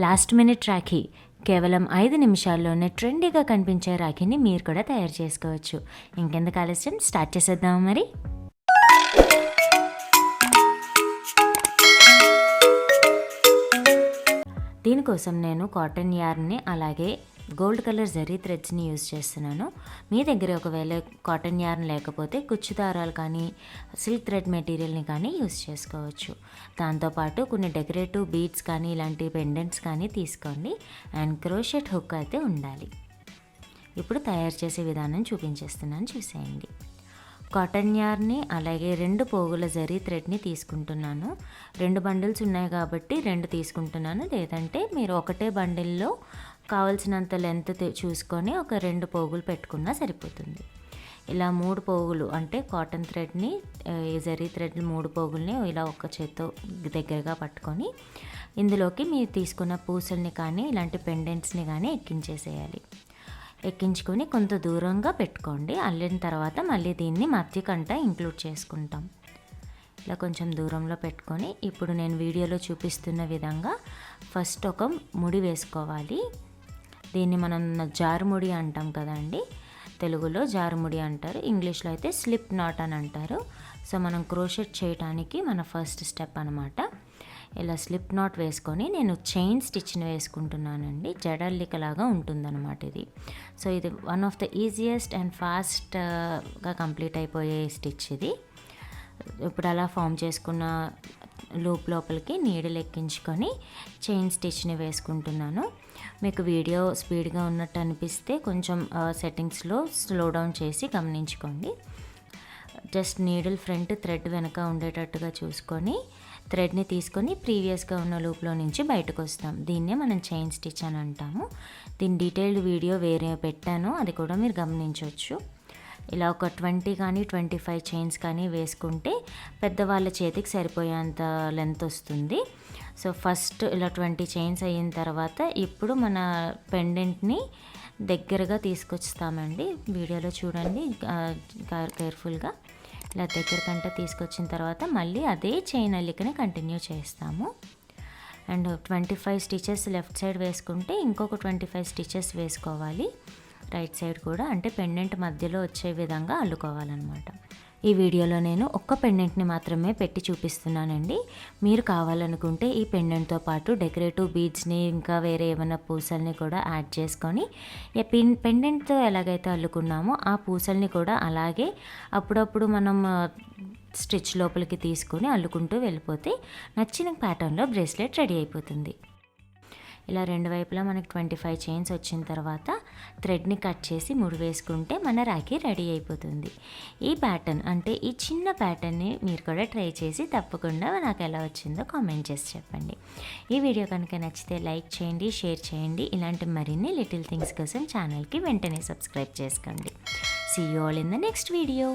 Last minute Rakhi. కేవలం ఐదు నిమిషాల్లోనే ట్రెండీగా కనిపించే రాఖీని మీరు కూడా తయారు చేసుకోవచ్చు. ఇంకెందుకు ఆలస్యం? స్టార్ట్ చేసేద్దాం మరి. దీనికోసం నేను కాటన్ యార్న్ని అలాగే గోల్డ్ కలర్ జరీ థ్రెడ్స్ని యూజ్ చేస్తున్నాను. మీ దగ్గర ఒకవేళ కాటన్ యార్న్ లేకపోతే కుచ్చు దారాలు కానీ సిల్క్ థ్రెడ్ మెటీరియల్ని కానీ యూజ్ చేసుకోవచ్చు. దాంతోపాటు కొన్ని డెకరేటివ్ బీడ్స్ కానీ ఇలాంటి పెండెంట్స్ కానీ తీసుకోండి. అండ్ క్రోషెట్ హుక్ అయితే ఉండాలి. ఇప్పుడు తయారు చేసే విధానం చూపించేస్తున్నాను చూసేయండి. కాటన్ యార్ని అలాగే రెండు పోగుల జరీ థ్రెడ్ని తీసుకుంటున్నాను. రెండు బండిల్స్ ఉన్నాయి కాబట్టి రెండు తీసుకుంటున్నాను. లేదంటే మీరు ఒకటే బండిల్లో కావాల్సినంత లెంత్ చూసుకొని ఒక రెండు పోగులు పెట్టుకున్నా సరిపోతుంది. ఇలా మూడు పోగులు అంటే కాటన్ థ్రెడ్ని జరీ థ్రెడ్ మూడు పోగుల్ని ఇలా ఒక చేత్తో దగ్గరగా పట్టుకొని ఇందులోకి మీరు తీసుకున్న పూసల్ని కానీ ఇలాంటి పెండెంట్స్ని కానీ ఎక్కించేసేయాలి. ఎక్కించుకొని కొంత దూరంగా పెట్టుకోండి. అల్లిన తర్వాత మళ్ళీ దీన్ని మధ్య కంట ఇంక్లూడ్ చేసుకుంటాం. ఇలా కొంచెం దూరంలో పెట్టుకొని ఇప్పుడు నేను వీడియోలో చూపిస్తున్న విధంగా ఫస్ట్ ఒక ముడి వేసుకోవాలి. దీన్ని మనం జారుముడి అంటాం కదండి. తెలుగులో జారుముడి అంటారు ఇంగ్లీష్లో అయితే స్లిప్ నాట్ అని అంటారు. సో మనం క్రోషెట్ చేయడానికి మన ఫస్ట్ స్టెప్ అనమాట ఇలా స్లిప్ నాట్ వేసుకొని నేను చైన్ స్టిచ్ని వేసుకుంటున్నానండి. జడల్లికలాగా ఉంటుందన్నమాట ఇది. సో ఇది one of the easiest and ఫాస్ట్గా కంప్లీట్ అయిపోయే స్టిచ్ ఇది. ఇప్పుడు అలా ఫామ్ చేసుకున్న లూప్ లోపలికి నీడలు ఎక్కించుకొని చైన్ స్టిచ్ని వేసుకుంటున్నాను. మీకు వీడియో స్పీడ్గా ఉన్నట్టు అనిపిస్తే కొంచెం సెట్టింగ్స్లో స్లో డౌన్ చేసి గమనించుకోండి. జస్ట్ నీడిల్ ఫ్రంట్ థ్రెడ్ వెనక ఉండేటట్టుగా చూసుకొని థ్రెడ్ని తీసుకొని ప్రీవియస్గా ఉన్న లూప్లో నుంచి బయటకు వస్తాం. దీన్నే మనం చైన్ స్టిచ్ అని అంటాము. దీని డీటెయిల్డ్ వీడియో వేరే పెట్టాను. అది కూడా మీరు గమనించవచ్చు ఇలా ఒక ట్వంటీ కానీ ట్వంటీ ఫైవ్ చైన్స్ కానీ వేసుకుంటే పెద్దవాళ్ళ చేతికి సరిపోయేంత లెంత్ వస్తుంది. సో ఫస్ట్ ఇలా ట్వంటీ చైన్స్ అయిన తర్వాత ఇప్పుడు మన పెండెంట్ని దగ్గరగా తీసుకొస్తామండి. వీడియోలో చూడండి కేర్ఫుల్గా. ఇలా దగ్గరకంటే తీసుకొచ్చిన తర్వాత మళ్ళీ అదే చైన్ అల్లికని కంటిన్యూ చేస్తాము. And twenty five stitches left side వేసుకుంటే ఇంకొక ట్వంటీ ఫైవ్ స్టిచెస్ వేసుకోవాలి. రైట్ సైడ్ కూడా అంటే పెండెంట్ మధ్యలో వచ్చే విధంగా అల్లుకోవాలన్నమాట. ఈ వీడియోలో నేను ఒక్క పెండెంట్ని మాత్రమే పెట్టి చూపిస్తున్నానండి. మీరు కావాలనుకుంటే ఈ పెండెంట్తో పాటు డెకరేటివ్ బీడ్స్ని ఇంకా వేరే ఏమైనా పూసల్ని కూడా యాడ్ చేసుకొని పిన్ పెండెంట్తో ఎలాగైతే అల్లుకున్నామో ఆ పూసల్ని కూడా అలాగే అప్పుడప్పుడు మనం స్టిచ్ లోపలికి తీసుకొని అల్లుకుంటూ వెళ్ళిపోతే నచ్చిన ప్యాటర్న్లో బ్రేస్లెట్ రెడీ అయిపోతుంది. ఇలా రెండు వైపులా మనకి ట్వంటీ ఫైవ్ చైన్స్ వచ్చిన తర్వాత థ్రెడ్ని కట్ చేసి ముడి వేసుకుంటే మన రాఖీ రెడీ అయిపోతుంది. ఈ ప్యాటర్న్ అంటే ఈ చిన్న ప్యాటర్న్ని మీరు కూడా ట్రై చేసి తప్పకుండా నాకు ఎలా వచ్చిందో కామెంట్ చేసి చెప్పండి. ఈ వీడియో కనుక నచ్చితే లైక్ చేయండి షేర్ చేయండి. ఇలాంటి మరిన్ని లిటిల్ థింగ్స్ కోసం ఛానల్కి వెంటనే సబ్స్క్రైబ్ చేసుకోండి. See you all in the next video